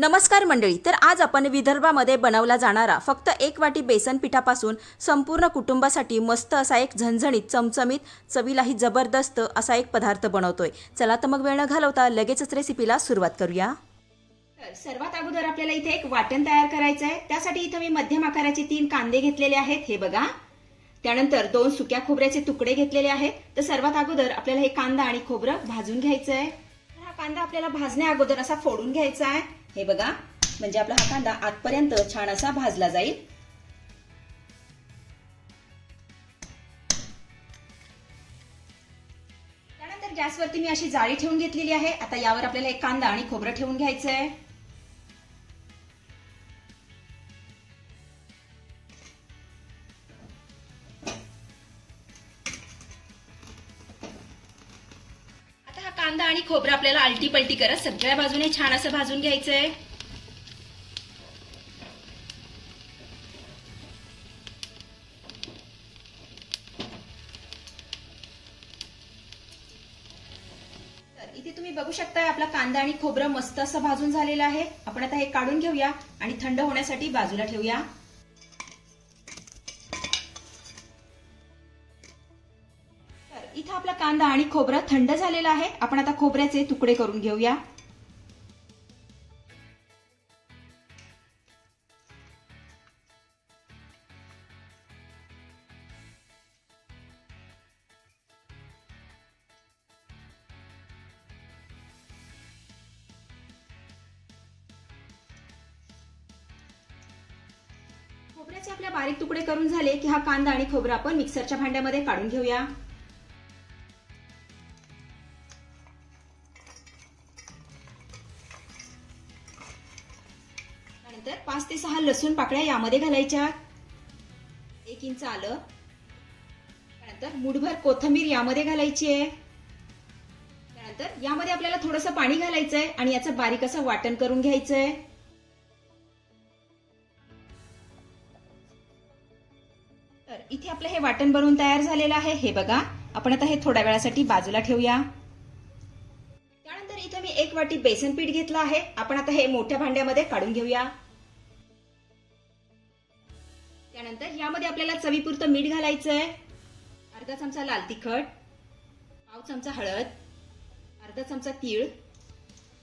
नमस्कार मंडळी तर आज आपण विदर्भामध्ये बनवला जाणारा फक्त एक वाटी बेसन पिठापासून संपूर्ण कुटुंबासाठी मस्त असा एक झणझणीत चमचमीत चवीलाही जबरदस्त असा एक पदार्थ बनवतोय. चला तर मग वेळ न घालवता लगेचच रेसिपीला सुरुवात करूया. तर सर्वात अगोदर आपल्याला इथे एक वाटण तयार करायचं आहे. त्यासाठी इथं मी मध्यम आकाराचे तीन कांदे घेतलेले आहेत हे बघा. त्यानंतर दोन सुक्या खोबऱ्याचे तुकडे घेतलेले आहेत. तर सर्वात अगोदर आपल्याला हे कांदा आणि खोबरं भाजून घ्यायचं आहे. हा कांदा आपल्याला भाजण्या अगोदर असा फोडून घ्यायचा आहे. हे बघा म्हणजे आपला हा कांदा आतपर्यंत छान असा भाजला जाईल. त्यानंतर गॅसवरती मी अशी जाळी ठेवून घेतलेली आहे. आता यावर आपल्याला एक कांदा आणि खोबरं ठेवून घ्यायचं आहे आणि खोबरं आपल्याला आलटी पलटी करत सगळ्या बाजूने छान असं भाजून घ्यायचंय. आहे इथे तुम्ही बघू शकताय आपला कांदा आणि खोबरं मस्त असं भाजून झालेलं आहे. आपण आता हे काढून घेऊया आणि थंड होण्यासाठी बाजूला ठेवूया. आणि खोबरं थंड झालेलं आहे. आपण आता खोबऱ्याचे तुकडे करून घेऊया. खोबऱ्याचे आपल्या बारीक तुकडे करून झाले की हा कांदा आणि खोबरं आपण मिक्सरच्या भांड्यामध्ये काढून घेऊया. पाकळ्या यामध्ये घालायच्या. एक इंच आलं. त्यानंतर मुठभर कोथंबीर यामध्ये घालायची आहे. त्यानंतर यामध्ये आपल्याला थोडंसं पाणी घालायचं आहे आणि याचं बारीक असं वाटण करून घ्यायचं आहे तर इथे आपलं हे वाटण बनवून तयार झालेलं आहे. हे बघा आपण आता हे थोड्या वेळासाठी बाजूला ठेवूया. त्यानंतर इथे मी एक वाटी बेसन पीठ घेतलं आहे. आपण आता हे मोठ्या भांड्यामध्ये काढून घेऊया. त्यानंतर यामध्ये आपल्याला चवीपुरतं मीठ घालायचं आहे अर्धा चमचा लाल तिखट पाव चमचा हळद अर्धा चमचा तीळ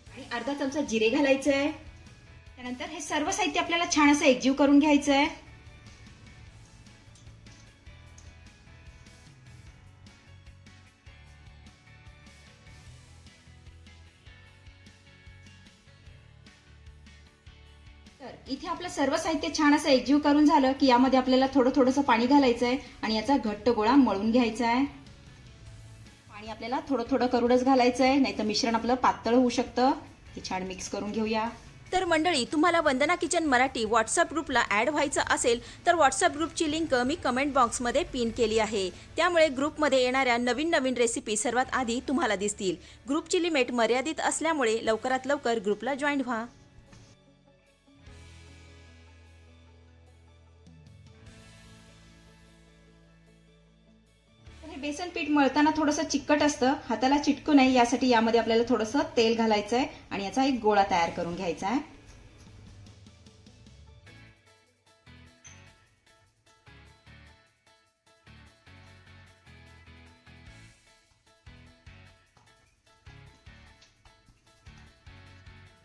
आणि अर्धा चमचा जिरे घालायचं आहे त्यानंतर हे सर्व साहित्य आपल्याला छान असं एकजीव करून घ्यायचं आहे तर इथे आपलं सर्व साहित्य छान असं एकजीव करून झालं की यामध्ये आपल्याला थोडं थोडंसं पाणी घालायचं आहे आणि याचा घट्ट गोळा मळून घ्यायचा आहे पाणी आपल्याला थोडं थोडं करूनच घालायचं नाही नाहीतर मिश्रण आपलं पातळ होऊ शकतं. ते छान मिक्स करून घेऊया. तर मंडळी तुम्हाला वंदना किचन मराठी व्हॉट्सअप ग्रुपला ॲड व्हायचं असेल तर व्हॉट्सअप ग्रुपची लिंक मी कमेंट बॉक्समध्ये पिन केली आहे. त्यामुळे ग्रुपमध्ये येणाऱ्या नवीन नवीन रेसिपी सर्वात आधी तुम्हाला दिसतील. ग्रुपची लिमिट मर्यादित असल्यामुळे लवकरात लवकर ग्रुपला जॉईन व्हा. बेसन पीठ मळताना थोडंसं चिकट असतं. हाताला चिटकू नये. यासाठी यामध्ये आपल्याला थोडंसं तेल घालायचंय आणि याचा एक गोळा तयार करून घ्यायचा आहे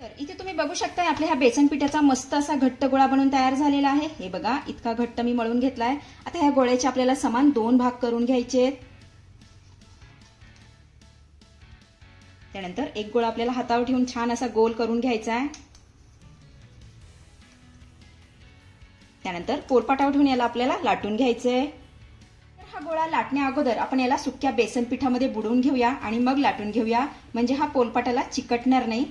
तर इथे तुम्ही बघू शकता आपल्या ह्या बेसन पिठाचा मस्त असा घट्ट गोळा बनवून तयार झालेला आहे. हे बघा इतका घट्ट मी मळून घेतलाय. आता ह्या गोळ्याचे आपल्याला समान दोन भाग करून घ्यायचे आहेत. त्यानंतर एक गोळा आपल्याला हातावर ठेवून छान असा गोल करून घ्यायचा आहे. त्यानंतर पोरपाटावर ठेवून याला आपल्याला लाटून घ्यायचंय हा गोळा लाटण्या अगोदर आपण याला सुक्या बेसन पिठामध्ये बुडवून घेऊया आणि मग लाटून घेऊया. म्हणजे हा पोलपाटाला चिकटणार नाही.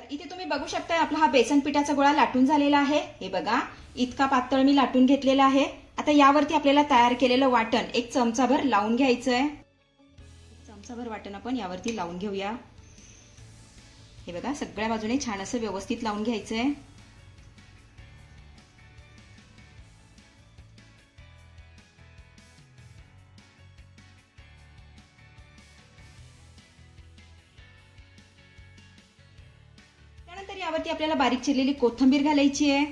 तर इथे तुम्ही बघू शकता आपला हा बेसन पिठाचा गोळा लाटून झालेला आहे. हे बघा इतका पातळ मी लाटून घेतलेला आहे. आता यावरती आपल्याला तयार केलेलं वाटण एक चमचाभर लावून घ्यायचं आहे चमचाभर वाटण आपण यावरती लावून घेऊया. हे बघा सगळ्या बाजूने छान असं व्यवस्थित लावून घ्यायचं आहे यावरती आपल्याला बारीक चिरलेली कोथिंबीर घालायची आहे.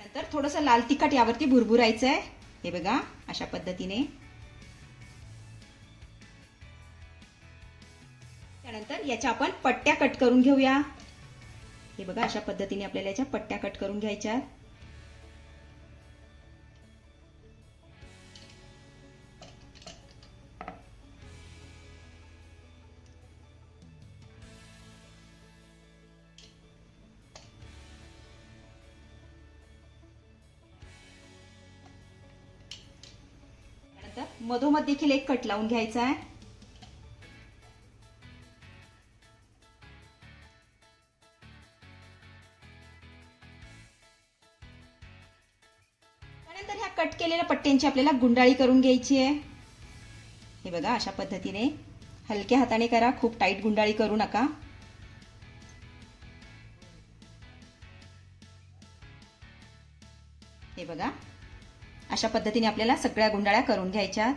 नंतर थोडंसं लाल तिखट यावरती भुरभुरायचं आहे. हे बघा अशा पद्धतीने. त्यानंतर याच्या आपण पट्ट्या कट करून घेऊया. हे बघा अशा पद्धतीने आपल्याला याच्या पट्ट्या कट करून घ्यायच्या त्यानंतर मधोमध देखील एक कट लावून घ्यायचा आहे. त्यानंतर ह्या कट केलेल्या पट्ट्यांची आपल्याला गुंडाळी करून घ्यायची आहे. हे बघा अशा पद्धतीने हलक्या हाताने करा खूप टाईट गुंडाळी करू नका. अशा पद्धतीने आपल्याला सगळ्या गुंडाळ्या करून घ्यायच्या.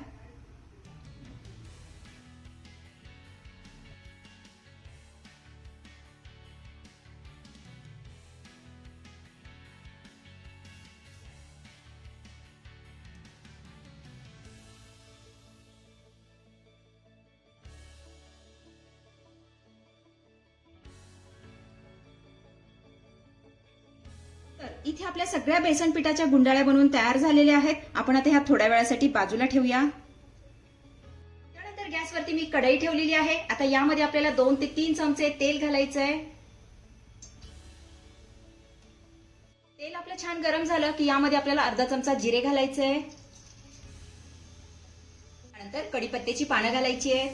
तर इथे आपल्या सगळ्या बेसन पिठाच्या गुंडाळ्या बनवून तयार झालेल्या आहेत. आपण आता ह्या थोड्या वेळासाठी बाजूला ठेवूया. त्यानंतर गॅसवरती मी कढई ठेवलेली आहे. आता यामध्ये आपल्याला दोन ते तीन चमचे तेल घालायचं आहे तेल आपलं छान गरम झालं की यामध्ये आपल्याला अर्धा चमचा जिरे घालायचे आहे त्यानंतर कढीपत्त्याची पानं घालायची आहे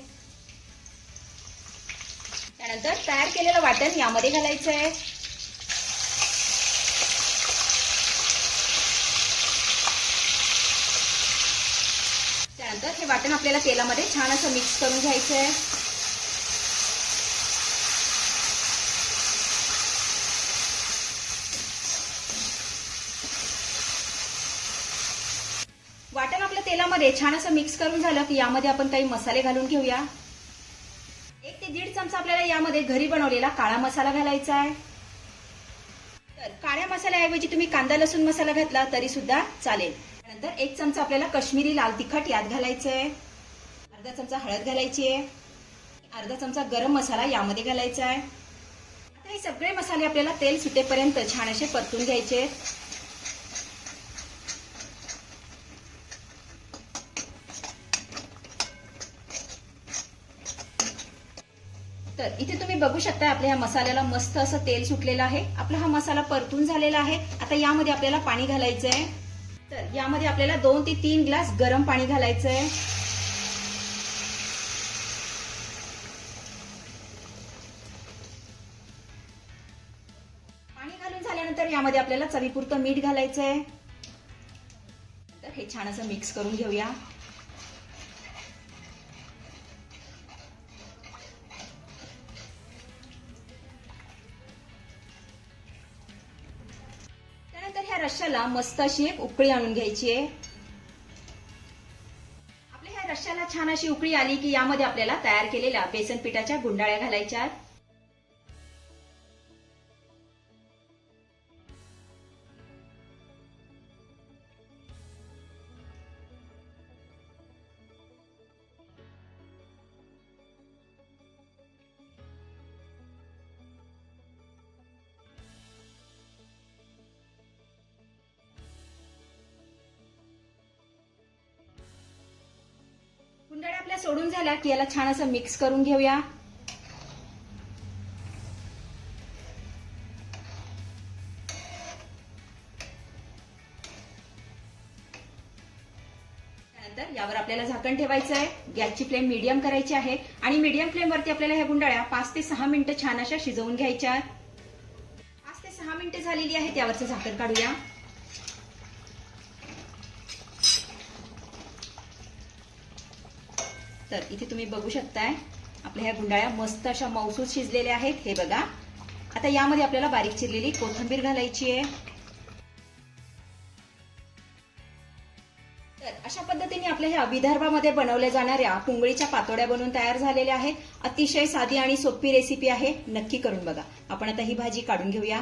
त्यानंतर तयार केलेलं वाटण यामध्ये घालायचं आहे त्यानंतर हे वाटण आपल्याला तेलामध्ये छान असं मिक्स करून घ्यायचं आहे वाटण आपल्या तेलामध्ये छान असं मिक्स करून झालं की यामध्ये आपण काही मसाले घालून घेऊया. एक ते दीड चमचा आपल्याला यामध्ये घरी बनवलेला काळा मसाला घालायचा आहे. तर काळ्या मसाल्याऐवजी तुम्ही कांदा लसूण मसाला घातला तरी सुद्धा चालेल. त्यानंतर एक चमचा आपल्याला कश्मीरी लाल तिखट यात घालायचं आहे अर्धा चमचा हळद घालायची आहे अर्धा चमचा गरम मसाला यामध्ये घालायचा आहे आता हे सगळे मसाले आपल्याला तेल सुटेपर्यंत छान असे परतून घ्यायचे. तर इथे तुम्ही बघू शकता आपल्या ह्या मसाल्याला मस्त असं तेल सुटलेलं आहे. आपला हा मसाला परतून झालेला आहे. आता यामध्ये आपल्याला पाणी घालायचं आहे तर यामध्ये आपल्याला दोन ते तीन ग्लास गरम पाणी घालायचं आहे पाणी घालून झाल्यानंतर यामध्ये आपल्याला चवीपुरतं मीठ घालायचं आहे तर हे छान असं मिक्स करून घेऊया. रश्श्याला मस्त अशी एक उकळी आणून घ्यायची आहे. आपल्या ह्या रश्श्याला छान अशी उकळी आली की यामध्ये आपल्याला तयार केलेल्या बेसन पिठाच्या गुंडाळ्या घालायच्या आहेत. आपल्या सोडून झाल्या की याला छान असं मिक्स करून घेऊया. त्यानंतर यावर आपल्याला झाकण ठेवायचं आहे. गॅसची फ्लेम मीडियम करायची आहे. आणि मीडियम फ्लेमवरती आपल्याला ह्या गुंडाळ्या पाच ते सहा मिनिटं छान अशा शिजवून घ्यायच्या पाच ते सहा मिनिटं झालेली आहेत त्यावरचं झाकण काढूया. तर इथे तुम्ही बघू शकताय आपल्या ह्या गुंडाळ्या मस्त अशा मौसूद शिजलेल्या आहेत. हे बघा. आता यामध्ये आपल्याला बारीक चिरलेली कोथिंबीर घालायची आहे. तर अशा पद्धतीने आपल्या ह्या विदर्भामध्ये बनवल्या जाणाऱ्या पुंगळीच्या पातोड्या बनवून तयार झालेल्या आहेत. अतिशय साधी आणि सोपी रेसिपी आहे. नक्की करून बघा. आपण आता ही भाजी काढून घेऊया.